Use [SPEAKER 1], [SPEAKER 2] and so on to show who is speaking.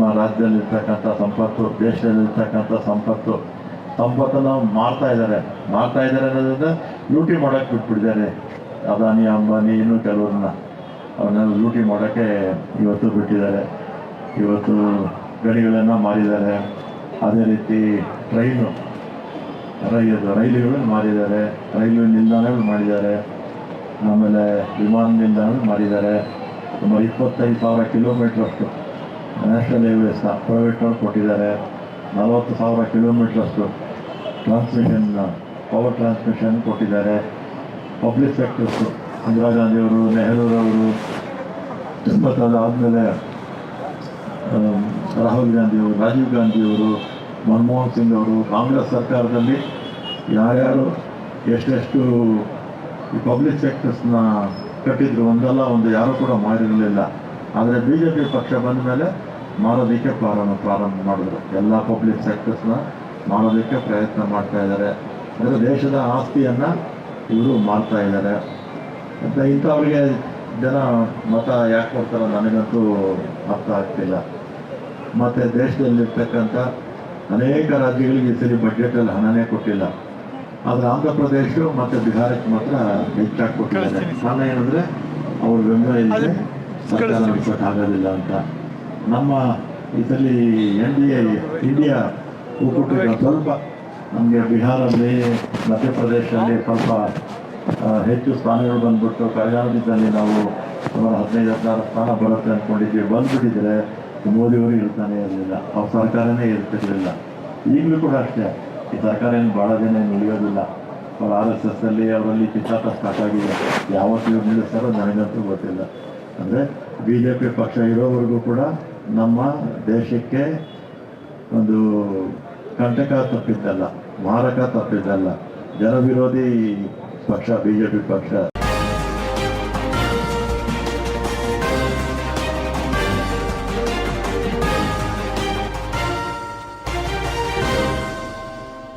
[SPEAKER 1] ನಮ್ಮ ರಾಜ್ಯದಲ್ಲಿರ್ತಕ್ಕಂಥ ಸಂಪತ್ತು ದೇಶದಲ್ಲಿರ್ತಕ್ಕಂಥ ಸಂಪತ್ತು ಸಂಪತ್ತನ್ನು ಮಾರ್ತಾ ಇದ್ದಾರೆ ಮಾರ್ತಾ ಇದ್ದಾರೆ ಅನ್ನೋದ್ರಿಂದ ಲೂಟಿ ಮಾಡೋಕ್ಕೆ ಬಿಟ್ಬಿಟ್ಟಿದ್ದಾರೆ ಅದಾನಿ ಅಂಬಾನಿ ಇನ್ನೂ ಕೆಲವ್ರನ್ನ ಅವನ್ನೆಲ್ಲ ಲೂಟಿ ಮಾಡೋಕ್ಕೆ ಇವತ್ತು ಬಿಟ್ಟಿದ್ದಾರೆ ಇವತ್ತು ಗಣಿಗಳನ್ನು ಮಾರಿದ್ದಾರೆ ಅದೇ ರೀತಿ ಟ್ರೈನು ರೈಲು ರೈಲುಗಳನ್ನು ಮಾರಿದ್ದಾರೆ ರೈಲು ನಿಲ್ದಾಣಗಳು ಮಾಡಿದ್ದಾರೆ ಆಮೇಲೆ ವಿಮಾನ ನಿಲ್ದಾಣಗಳು ಮಾಡಿದ್ದಾರೆ ಸುಮಾರು ಇಪ್ಪತ್ತೈದು ಸಾವಿರ ಕಿಲೋಮೀಟ್ರಷ್ಟು ನ್ಯಾಷನಲ್ ಹೈವೇಸ್ನ ಪ್ರೈವೇಟ್ನವ್ರು ಕೊಟ್ಟಿದ್ದಾರೆ ನಲವತ್ತು ಸಾವಿರ ಕಿಲೋಮೀಟ್ರಷ್ಟು ಟ್ರಾನ್ಸ್ಮಿಷನ್ ಪವರ್ ಟ್ರಾನ್ಸ್ಮಿಷನ್ ಕೊಟ್ಟಿದ್ದಾರೆ ಪಬ್ಲಿಕ್ ಸೆಕ್ಟರ್ಸು ಇಂದಿರಾ ಗಾಂಧಿಯವರು, ನೆಹರೂರವರು ಮತ್ತು ಅದಾದಮೇಲೆ ರಾಹುಲ್ ಗಾಂಧಿಯವರು, ರಾಜೀವ್ ಗಾಂಧಿಯವರು, ಮನಮೋಹನ್ ಸಿಂಗ್ ಅವರು, ಕಾಂಗ್ರೆಸ್ ಸರ್ಕಾರದಲ್ಲಿ ಯಾರ್ಯಾರು ಎಷ್ಟೆಷ್ಟು ಈ ಪಬ್ಲಿಕ್ ಸೆಕ್ಟರ್ಸ್ನ ಕಟ್ಟಿದ್ರು ಒಂದಲ್ಲ, ಒಂದು ಯಾರೂ ಕೂಡ ಮಾಡಿರಲಿಲ್ಲ ಆದರೆ ಬಿ ಜೆ ಪಿ ಪಕ್ಷ ಬಂದ ಮೇಲೆ ಮಾರೋದಕ್ಕೆ ಪ್ರಾರಂಭ ಪ್ರಾರಂಭ ಮಾಡಿದ್ರು. ಎಲ್ಲ ಪಬ್ಲಿಕ್ ಸೆಕ್ಟರ್ಸ್ನ ಮಾಡೋದಕ್ಕೆ ಪ್ರಯತ್ನ ಮಾಡ್ತಾ ಇದ್ದಾರೆ. ಅಂದರೆ ದೇಶದ ಆಸ್ತಿಯನ್ನು ಇವರು ಮಾಡ್ತಾ ಇದ್ದಾರೆ. ಮತ್ತು ಇಂಥವ್ರಿಗೆ ಜನ ಮತ ಯಾಕೆ ಕೊಡ್ತಾರೋ ನನಗಂತೂ ಅರ್ಥ ಆಗ್ತಿಲ್ಲ. ಮತ್ತು ದೇಶದಲ್ಲಿರ್ತಕ್ಕಂಥ ಅನೇಕ ರಾಜ್ಯಗಳಿಗೆ ಈ ಸರಿ ಬಜೆಟಲ್ಲಿ ಹಣನೇ ಕೊಟ್ಟಿಲ್ಲ. ಆದರೆ ಆಂಧ್ರ ಪ್ರದೇಶ ಮತ್ತು ಬಿಹಾರಕ್ಕೆ ಮಾತ್ರ ಹೆಚ್ಚಾಗಿ ಕೊಟ್ಟಿದ್ದಾರೆ. ಕಾರಣ ಏನಂದರೆ ಅವ್ರ ಬೆಂಬಲ ಇಲ್ಲದೆ ಸರ್ಕಾರ ನಡೆಸೋಕ್ಕಾಗೋದಿಲ್ಲ ಅಂತ. ನಮ್ಮ ಇದರಲ್ಲಿ ಎನ್ ಡಿ ಎ, ಇಂಡಿಯಾ ಒಕ್ಕೂಟದ ಸ್ವಲ್ಪ ನಮಗೆ ಬಿಹಾರಲ್ಲಿ ಮಧ್ಯಪ್ರದೇಶದಲ್ಲಿ ಸ್ವಲ್ಪ ಹೆಚ್ಚು ಸ್ಥಾನಗಳು ಬಂದ್ಬಿಟ್ಟು ಕಲ್ಯಾಣದಲ್ಲಿ ನಾವು ಸುಮಾರು ಹದಿನೈದು, ಹದಿನಾರು ಸ್ಥಾನ ಬರುತ್ತೆ ಅಂದ್ಕೊಂಡಿದ್ವಿ ಬಂದ್ಬಿಟ್ಟಿದ್ರೆ ಮೋದಿಯವರು ಇರ್ತಾನೆ ಇರಲಿಲ್ಲ. ಅವ್ರ ಸರ್ಕಾರನೇ ಇರ್ತಿರ್ಲಿಲ್ಲ. ಈಗಲೂ ಕೂಡ ಅಷ್ಟೇ. ಈ ಸರ್ಕಾರ ಏನು ಭಾಳ ಜನ ಏನು ಉಳಿಯೋದಿಲ್ಲ. ಅವ್ರು ಆರ್ ಎಸ್ ಎಸ್ ಅಲ್ಲಿ ಅವರಲ್ಲಿ ಕಿತ್ತಾಟ ಸ್ಟಾರ್ಟ್ ಆಗಿದೆ. ಯಾವತ್ತು ನಿಲ್ಲಿಸ್ತಾರೋ ನನಗಂತೂ ಗೊತ್ತಿಲ್ಲ. ಅಂದರೆ ಬಿ ಜೆ ಪಿ ಪಕ್ಷ ಇರೋವರೆಗೂ ಕೂಡ ನಮ್ಮ ದೇಶಕ್ಕೆ ಒಂದು ಕಂಟಕ ತಪ್ಪಿದ್ದಲ್ಲ ಮಾರಕ ತಪ್ಪಿದ್ದಲ್ಲ ಜನವಿರೋಧಿ ಪಕ್ಷ ಬಿಜೆಪಿ ಪಕ್ಷ.